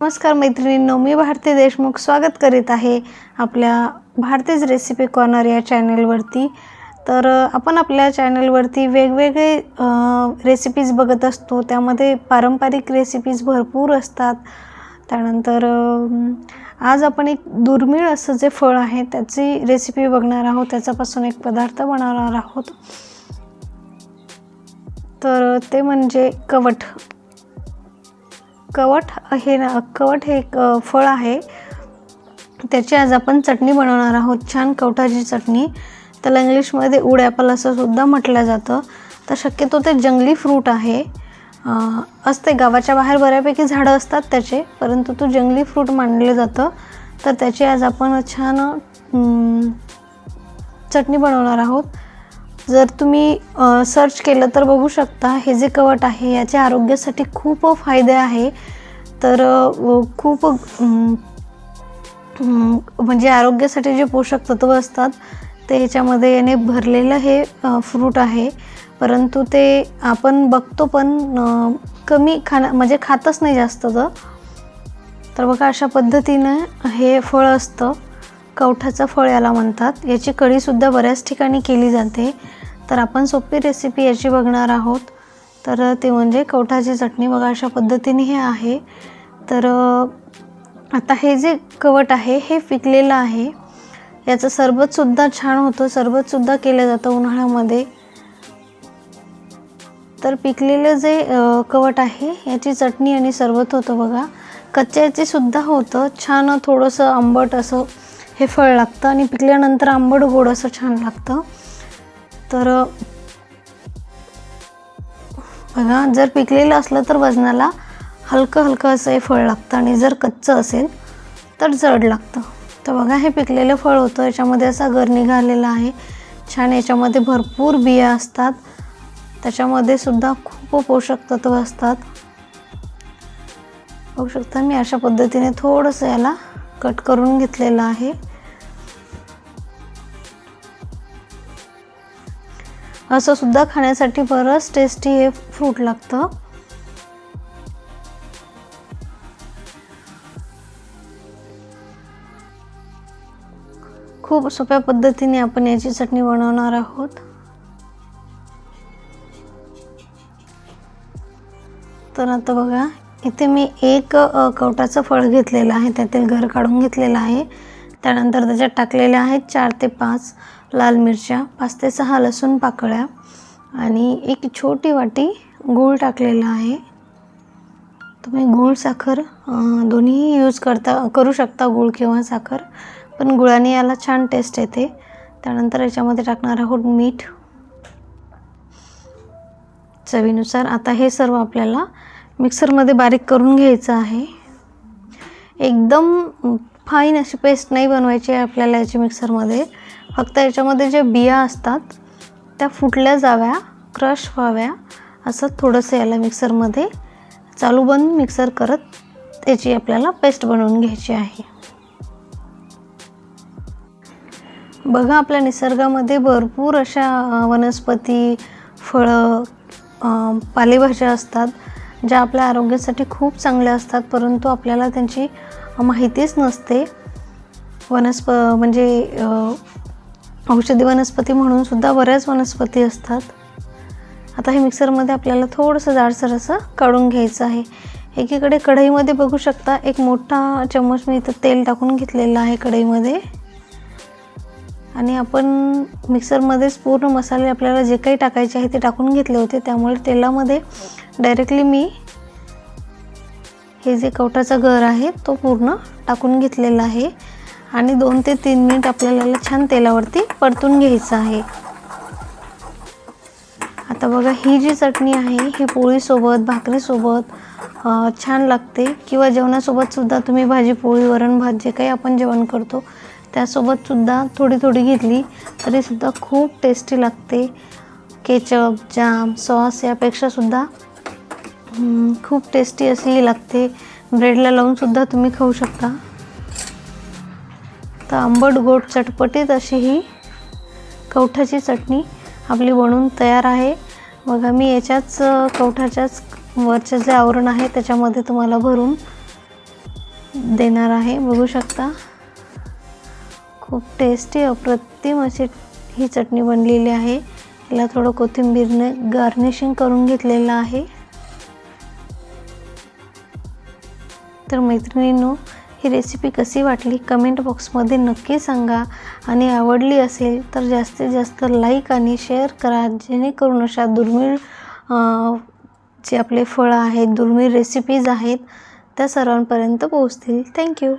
नमस्कार मैत्रिणींनो मी भारती देशमुख स्वागत करीत आहे आपल्या भारतीज रेसिपी कॉर्नर या चॅनलवरती. तर आपण आपल्या चॅनलवरती वेगवेगळे रेसिपीज बघत असतो. त्यामध्ये पारंपरिक रेसिपीज भरपूर असतात. त्यानंतर आज आपण एक दुर्मिळ असं जे फळ आहे त्याची रेसिपी बघणार आहोत. त्याच्यापासून एक पदार्थ बनवणार आहोत. तर ते म्हणजे कवठ. अक्कवट हे ना अक्कवट हे एक फळ आहे. त्याची आज आपण चटणी बनवणार आहोत. छान कवठाची चटणी. त्याला इंग्लिशमध्ये उड ॲपल असं सुद्धा म्हटलं जातं. तर शक्यतो ते जंगली फ्रूट आहे. असते. गावाच्या बाहेर बऱ्यापैकी झाडं असतात त्याचे परंतु तो जंगली फ्रूट मानलं जातं. तर त्याची आज आपण छान चटणी बनवणार आहोत. जर तुम्ही सर्च केलं तर बघू शकता हे जे कवट आहे याचे आरोग्यासाठी खूप फायदे आहे. तर खूप म्हणजे आरोग्यासाठी जे पोषक तत्व असतात ते ह्याच्यामध्ये याने भरलेलं हे फ्रूट आहे. परंतु ते आपण बघतो पण कमी खाणं म्हणजे खातच नाही जास्त तर तर बघा अशा पद्धतीनं हे फळ असतं. कवठाचं फळ याला म्हणतात. याची कढीसुद्धा बऱ्याच ठिकाणी केली जाते. तर आपण सोपी रेसिपी याची बघणार आहोत. तर ते म्हणजे कवठाची चटणी बघा अशा पद्धतीने हे आहे. तर आता हे जे कवट आहे हे पिकलेलं आहे. याचं सरबतसुद्धा छान होतं. सरबतसुद्धा केलं जातं उन्हाळ्यामध्ये. तर पिकलेलं जे कवट आहे याची चटणी आणि सरबत होतं बघा. कच्च्याचे सुद्धा होतं. छान थोडंसं आंबट असं हे फळ लागतं आणि पिकल्यानंतर आंबट गोड असं छान लागतं. तर बघा जर पिकलेलं असलं तर वजनाला हलकं हलकं असं हे फळ लागतं आणि जर कच्चं असेल तर जड लागतं. तर बघा हे पिकलेलं फळ होतं. याच्यामध्ये असा गर निघालेला आहे. छान याच्यामध्ये भरपूर बिया असतात. त्याच्यामध्ये सुद्धा खूप पोषक तत्व असतात. बघू शकता मी अशा पद्धतीने थोडंसं याला कट करून घेतलेलं आहे. असं सुद्धा खाण्यासाठी बरंच टेस्टी हे फ्रूट लागतं. खूप सोप्या पद्धतीने आपण याची चटणी बनवणार आहोत. तर आता बघा इथे मी एक कवटाचं फळ घेतलेलं आहे त्यातील घर काढून घेतलेलं आहे. त्यानंतर त्याच्यात टाकलेले आहेत चार ते पाच. लाल मिरच्या पाच ते सहा लसूण पाकळ्या आणि एक छोटी वाटी गूळ टाकलेला आहे. तुम्ही गूळ साखर दोन्हीही यूज करता करू शकता गूळ किंवा साखर पण गुळाने याला छान टेस्ट येते. त्यानंतर याच्यामध्ये टाकणार आहोत मीठ. चवीनुसार आता हे सर्व आपल्याला मिक्सरमध्ये बारीक करून घ्यायचं आहे. एकदम फाईन अशी पेस्ट नाही बनवायची आहे आपल्याला याची मिक्सरमध्ये फक्त याच्यामध्ये ज्या बिया असतात त्या फुटल्या जाव्या क्रश व्हाव्या असं थोडंसं याला मिक्सरमध्ये चालू बंद मिक्सर करत त्याची आपल्याला पेस्ट बनवून घ्यायची आहे. बघा आपल्या निसर्गामध्ये भरपूर अशा वनस्पती फळं पालेभाज्या असतात ज्या आपल्या आरोग्यासाठी खूप चांगल्या असतात परंतु आपल्याला त्यांची माहितीच नसते. वनस्प म्हणजे औषधी वनस्पती म्हणून सुद्धा बऱ्याच वनस्पती असतात. आता हे मिक्सरमध्ये आपल्याला थोडंसं जाडसर असं काढून घ्यायचं आहे. एकीकडे कढईमध्ये बघू शकता एक मोठा चम्मच मी इथं तेल टाकून घेतलेलं आहे कढईमध्ये. आणि आपण मिक्सरमध्येच पूर्ण मसाले आपल्याला जे काही टाकायचे आहे ते टाकून घेतले होते त्यामुळे तेलामध्ये डायरेक्टली मी हे जे कवटाचं घर आहे तो पूर्ण टाकून घेतलेला आहे. आणि दोन ते तीन मिनिट आपल्याला छान तेलावरती परतून घ्यायचं आहे. आता बघा ही जी चटणी आहे ही पोळीसोबत भाकरीसोबत छान लागते. किंवा जेवणासोबतसुद्धा तुम्ही भाजी पोळी वरण भात जे काही आपण जेवण करतो त्यासोबतसुद्धा थोडी थोडी घेतली तरीसुद्धा खूप टेस्टी लागते. केचप जाम सॉस यापेक्षासुद्धा खूप टेस्टी अशी लागते. ब्रेडला लावूनसुद्धा तुम्ही खाऊ शकता. तर आंबट गोड चटपटीत अशी ही कवठाची चटणी आपली बनवून तयार आहे. बघा मी याच्याच कवठाच्याच वरचं जे आवरण आहे त्याच्यामध्ये तुम्हाला भरून देणार आहे. बघू शकता. खूप टेस्टी अप्रतिम अशी ही चटणी बनलेली आहे. याला थोडं कोथिंबीरने गार्निशिंग करून घेतलेलं आहे. तर मैत्रिणींनो ही रेसिपी कशी वाटली? कमेंट बॉक्समध्ये नक्की सांगा. आणि आवडली असेल तर जास्तीत जास्त लाईक आणि शेअर करा. जेणेकरून अशा दुर्मिळ जे आपले फळं आहेत दुर्मिळ रेसिपीज आहेत त्या सर्वांपर्यंत पोहोचतील. थँक्यू